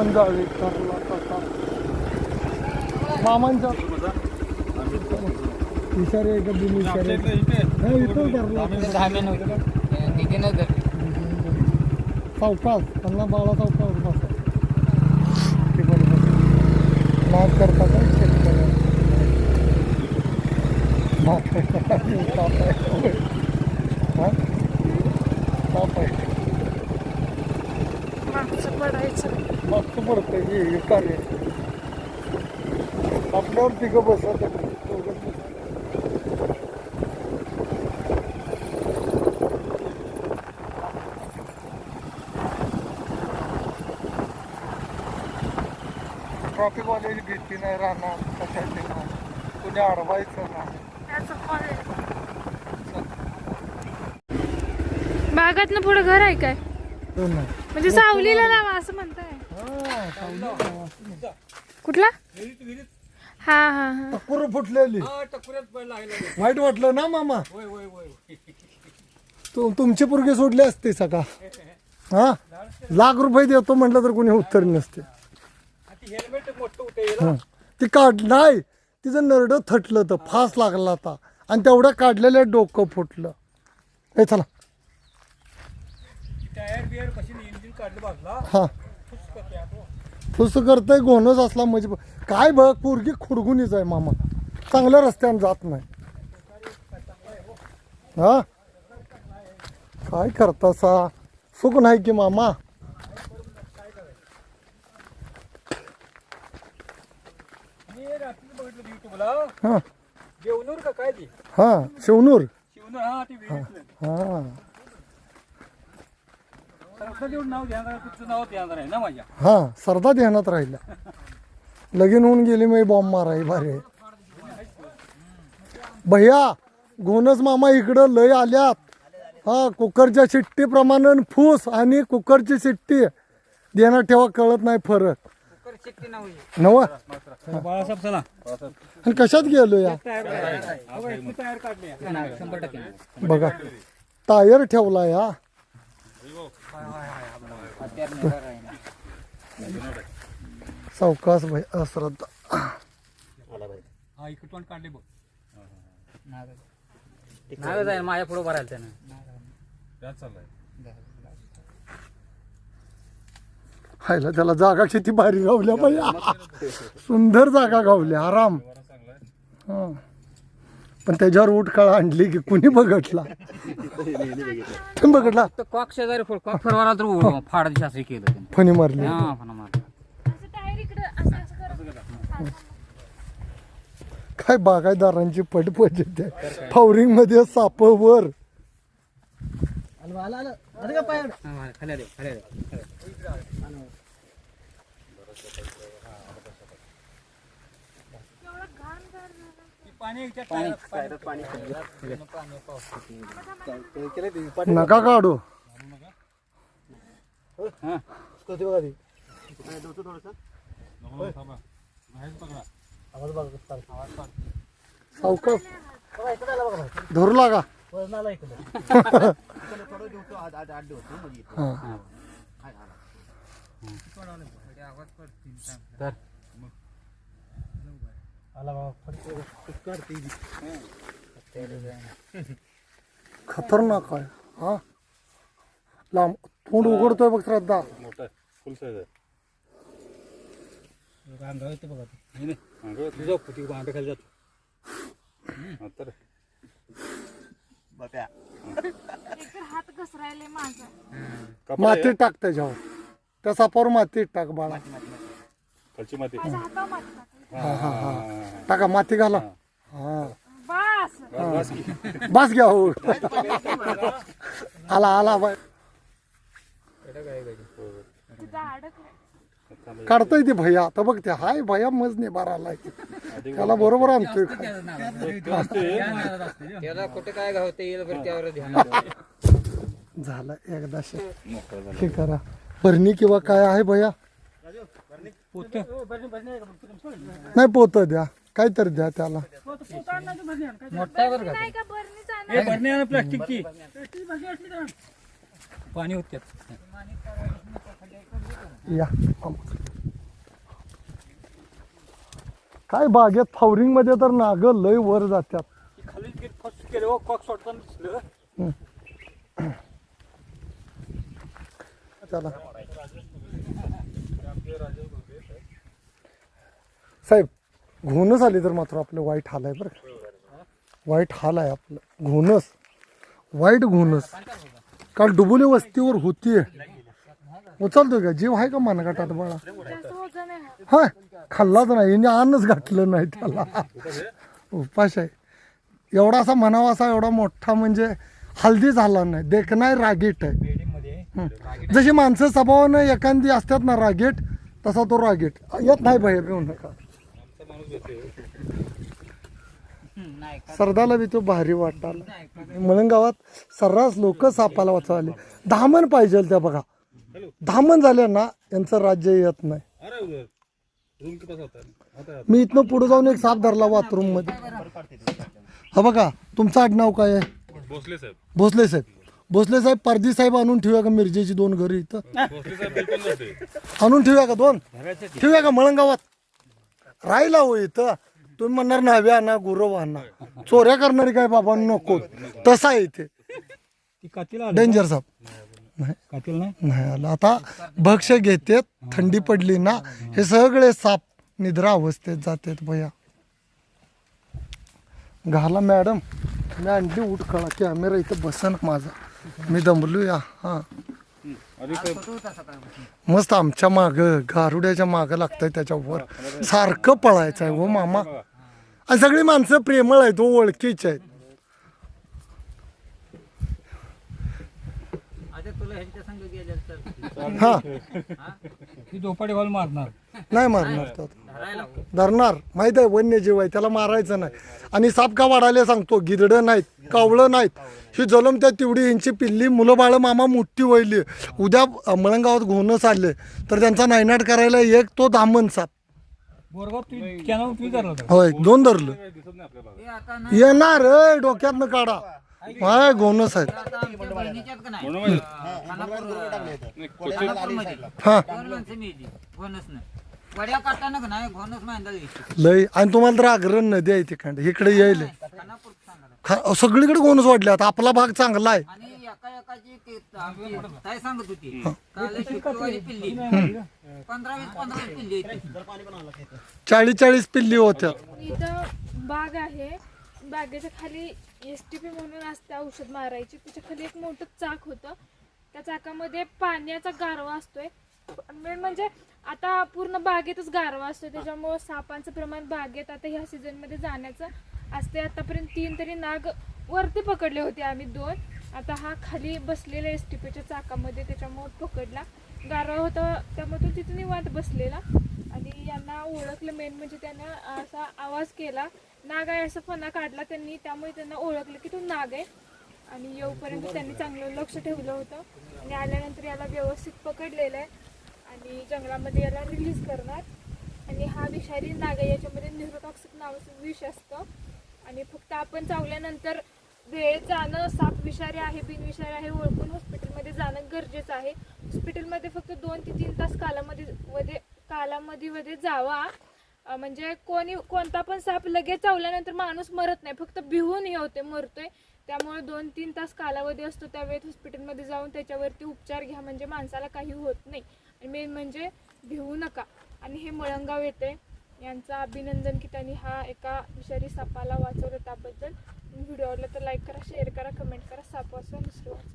आपण जावे ठरला तसा मामांच्या विचारे का बिन विचारे नाही इथं. त्यांना बाळा सावकाश बसा. ते बरोबर करता का? शेतकऱ्या बाप आहे. बाप आहे. आहे. मागचं पडतंय हे हे कार्य. आपल्यावर तिघं बसत ट्रॉफिकवाल्याची भीती नाही राहणार कशाची नाही. कुणी अडवायचं नाही. बागातनं पुढे घर आहे काय? हो. म्हणजे सावलीला लावा असं म्हणताय. हा. कुठला? हा हा हा. टक्कर फुटलेली. वाईट वाटलं ना मामा? तु- तुमची पोरगी सोडली असते सका हा? लाख रुपये देतो म्हटलं तर कोणी उत्तर नसते. हा. ती काढ नाही तिचं नरड थटलं तर फास लागला होता. आणि तेवढं काढलेलं डोकं फुटलं. हे चला. हा. फुस करतंय गोनच असला म्हणजे काय बघ पोरगी खुडगुनीच आहे मामा. चांगल्या रस्त्याने जात नाही. हा? काय करता सा सुख नाही की मामा? हा. जेवणूर का काय ती? हा शिवनूर. हा ती विहिरीतलं हा सरस्वती नाव ध्यान तुझं नाव ध्यान आहे ना माझ्या हा सरदा ध्यानात राहिला. लगीन होऊन गेली मी बॉम्ब माराई भारी भैया घोणस मामा इकडं लय आल्यात. हा कुकरच्या शिट्टीप्रमाणे फूस आणि कुकरची शिट्टी. देण्यात ठेवा कळत नाही फरक. नव? आणि कशात गेलो या? बघा टायर ठेवला या. सावकाश भाई अश्रद्धा. हा इकडून काढले बघ. जाईल माझ्या पुढे भरायला त्यानं. हायला त्याला जागा किती भारी गावल्या बाई. सुंदर जागा गावल्या आराम. हा. पण त्याच्यावर उठकाळ आणली की कुणी बघटला? तुम्ही बघटला? तर कॉक शेजारी फुल कॉक फिरवायला तर फाड दिशा असं केलं त्यानं. फणी मारली. हा फणा मार असं टायर इकडं असं असं करत काय बागायदारांची पटपट येते. फावरिंगमध्ये साप वर हा, खाली आले खाली आले. नका काढू. सावकाश धरू लागा. हा. तर खतरनाक आहे. हा? लांब. तोंड उघडतोय बघ श्रद्धा. तुझं फुटी आंबे खाली जातो. एकतर हात घसरायले माझा. मातीत टाक त्याच्यावर. त्या सापावर मातीत टाक बाळा. खालची माती. माती. हा हा हा. टाका माती घाला. हा. बस. बस घ्या हो. आला आला बाय. काढतोय ते भैया. आता बघ ते हाय भैया मजने बारा आलाय त्याला बरोबर आणतोय त्याला कुठे काय गावते येईल बरं त्यावर ध्यान. झालं एकदा हे करा. भरणी किंवा काय आहे भैया? नाही पोत द्या. काहीतरी द्या त्याला. मोठा आहे बरं का नाही का बरणीच आणा प्लास्टिकची पाणी होत त्यात. या. काय बागेत फावरिंगमध्ये तर नाग लय वर जात्यात. खाली फर्स्ट केलं कॉक सोडताना दिसलं. चला. साहेब घोणस आली तर मात्र आपलं वाईट हाल आहे बरं का. वाईट हाल आहे आपलं. घोणस. वाईट घोणस. काल डुबुली वस्तीवर होती उचलतो का? जीव आहे का मानगाटात बाळा? हा. खाल्लाच नाही. याने अन्नच घातलं नाही त्याला. उपाश आहे. एवढा असा म्हणावा असा एवढा मोठा म्हणजे हल्दी झाला नाही. देखणार रागीट आहे. जशी माणसं स्वभावानं एखादी असतात ना रागीट तसा तो रागेट. येत नाही बाहेर येऊ नका. सरदाला बी तो भारी वाटाला म्हणून गावात सर्रास लोक सापाला वाचवाले धामण पाहिजे त्या बघा. धामण झाल्या ना यांचं राज्य येत नाही. मी इथनं पुढे जाऊन एक साप धरला बाथरूममध्ये हा बघा तुमचं आडनाव काय आहे? भोसले साहेब. भोसले साहेब. भोसले साहेब पारदी साहेब आणून ठेवूया का मिरजेची दोन घरी इथं? आणून ठेवूया का दोन? ठेवूया का मळंगावात राहिला हो इथं. तुम्ही म्हणणार न्हाव्या ना गुरव आणा. चोऱ्या करणारी काय बाबा नको. तसा आहे इथे. ती कातील डेंजर साप. नाही. कातील नाही? नाही आलं. आता भक्ष घेतेत थंडी पडली ना हे सगळे साप निद्रा अवस्थेत जातात भैया. घाला मॅडम. मी आणली उठ कळा कॅमेरा इथं बसन माझा. मी दमलो या हा. मस्त आमच्या माग गारुड्याच्या माग लागतंय त्याच्यावर सारखं पळायचं आहे हो मामा. आणि सगळी माणसं प्रेमळ आहेत तो ओळखीचे आहेत आता तुला ह्यांच्या संग गेले तर हा. ती घालून मारणार. नाही मारणार तो. आता. धरायला धरणार. माहीत आहे वन्यजीव आहे त्याला मारायचं नाही. आणि साप का वाढायला सांगतो गिदडं नाहीत कावळं नाहीत. ही जलमत्या तेवढी यांची पिल्ली मुलं बाळं मामा मोठी वळली उद्या अं, मळंगावात घोणं चालले तर त्यांचा नायनाट करायला एक तो दामन साप. बोरगाव तू कॅनल तू धरला होता. होय दोन धरलं. येणार रे डोक्यातनं काढा. हाय गोनस आहेत. हा. वड्या काढताना का नाही लय आणि तुम्हाला तर आग्रह नदी आहे तिकडे. इकडे यायले. खानापूर सांगा खा- सगळीकडे गोनस वाढले. आता आपला भाग चांगला आहे. आणि एका एकाची ते आमची ताई सांगत होती काल शुक्रवारी पिल्ली पंधरा वीस पंधरा वीस पिल्ली होती चाळीस चाळीस पिल्ली होत्या. इथं बाग आहे. बागेच्या खाली एस टी पी म्हणून असते औषध मारायची. त्याच्याखाली एक मोठं चाक होतं. त्या चाकामध्ये पाण्याचा गारवा असतोय. मेन म्हणजे आता पूर्ण बागेतच गारवा असतोय. त्याच्यामुळं सापांचं प्रमाण बागेत आता ह्या सीझनमध्ये जाण्याचं असते आतापर्यंत तीन तरी नाग वरती पकडले होते आम्ही दोन. आता हा खाली बसलेला एस टी पीच्या चाकामध्ये त्याच्यामुळं पकडला. गारवा होता त्यामुळे तो तिथे निवांत बसलेला. यांना ओळखलं मेन म्हणजे त्यानं असा आवाज केला. नाग आहे असं फणा काढला त्यांनी त्यामुळे त्यांना ओळखलं की तो नाग आहे. आणि येऊपर्यंत त्यांनी चांगलं लक्ष ठेवलं होतं. आणि आल्यानंतर याला व्यवस्थित पकडलेलं आहे. आणि जंगलामध्ये याला रिलीज करणार. आणि हा विषारी नाग आहे याच्यामध्ये न्यूरोटॉक्सिक नावाचं विष असतं. आणि फक्त आपण चावल्यानंतर वेळेत जाणं साप विषारी आहे बिनविषारी आहे ओळखून हॉस्पिटलमध्ये जाणं गरजेचं आहे. हॉस्पिटलमध्ये फक्त दोन ते तीन तास कालामध्ये मध्ये कालावधीमध्ये जावा. म्हणजे कोणी कोणता पण साप लगेच चावल्यानंतर माणूस मरत नाही. फक्त भिवून हे होते मरतोय. त्यामुळे दोन तीन तास कालावधी असतो त्या वेळेत हॉस्पिटलमध्ये जाऊन त्याच्यावरती उपचार घ्या. म्हणजे माणसाला काही होत नाही. आणि मेन म्हणजे भिवू नका. आणि हे मळंगाव येते. यांचा अभिनंदन की त्यांनी हा एका विषारी सापाला वाचवलं त्याबद्दल. व्हिडिओ आवडला तर लाईक करा शेअर करा कमेंट करा. साप वाचवा दुसरं वाचवा.